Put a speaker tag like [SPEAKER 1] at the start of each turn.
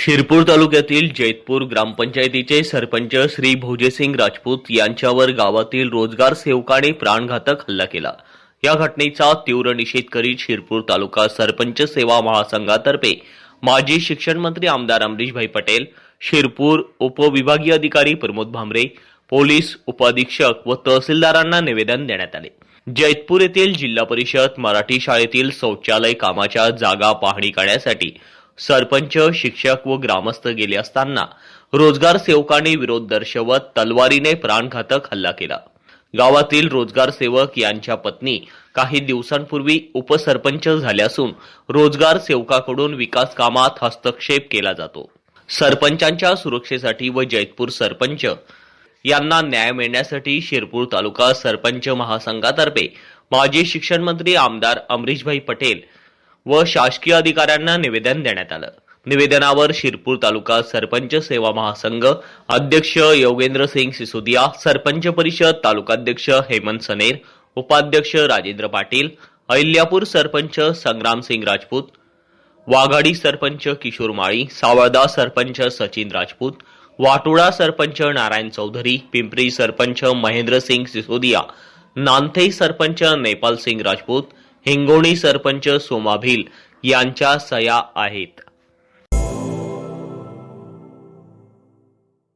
[SPEAKER 1] शिरपूर तालुक्यातील जैतपूर ग्रामपंचायतीचे सरपंच श्री भोजेसिंग राजपूत यांच्यावर गावातील रोजगार सेवकाने प्राणघातक हल्ला केला. या घटनेचा तीव्र निषेध करीत शिरपूर तालुका सरपंच सेवा महासंघातर्फे माजी शिक्षण मंत्री आमदार अमरीशभाई पटेल शिरपूर उपविभागीय अधिकारी प्रमोद भामरे पोलीस उपअधीक्षक व तहसीलदारांना निवेदन देण्यात आले. जैतपूर येथील जिल्हा परिषद मराठी शाळेतील शौचालय कामाच्या जागा पाहणी करण्यासाठी सरपंच शिक्षक व ग्रामस्थ गेले असताना रोजगार सेवकांनी विरोध दर्शवत तलवारीने प्राणघातक हल्ला केला. गावातील रोजगार सेवक यांच्या पत्नी काही दिवसांपूर्वी उपसरपंच झाल्या असून रोजगार सेवकाकडून विकास कामात हस्तक्षेप केला जातो. सरपंचांच्या सुरक्षेसाठी व जैतपूर सरपंच यांना न्याय मिळण्यासाठी शिरपूर तालुका सरपंच महासंघातर्फे माजी शिक्षण मंत्री आमदार अमरीशभाई पटेल व शासकीय अधिकाऱ्यांना निवेदन देण्यात आलं. निवेदनावर शिरपूर तालुका सरपंच सेवा महासंघ अध्यक्ष योगेंद्र सिंग सिसोदिया सरपंच परिषद तालुकाध्यक्ष हेमंत सनेर उपाध्यक्ष राजेंद्र पाटील अहिल्यापूर सरपंच संग्रामसिंग राजपूत वाघाडी सरपंच किशोर माळी सावळदा सरपंच सचिन राजपूत वाटोळा सरपंच नारायण चौधरी पिंपरी सरपंच महेंद्र सिंग सिसोदिया नांथे सरपंच नेपाल सिंग राजपूत हिंगोणी सरपंच सोमा भिल यांच्या सया आहेत.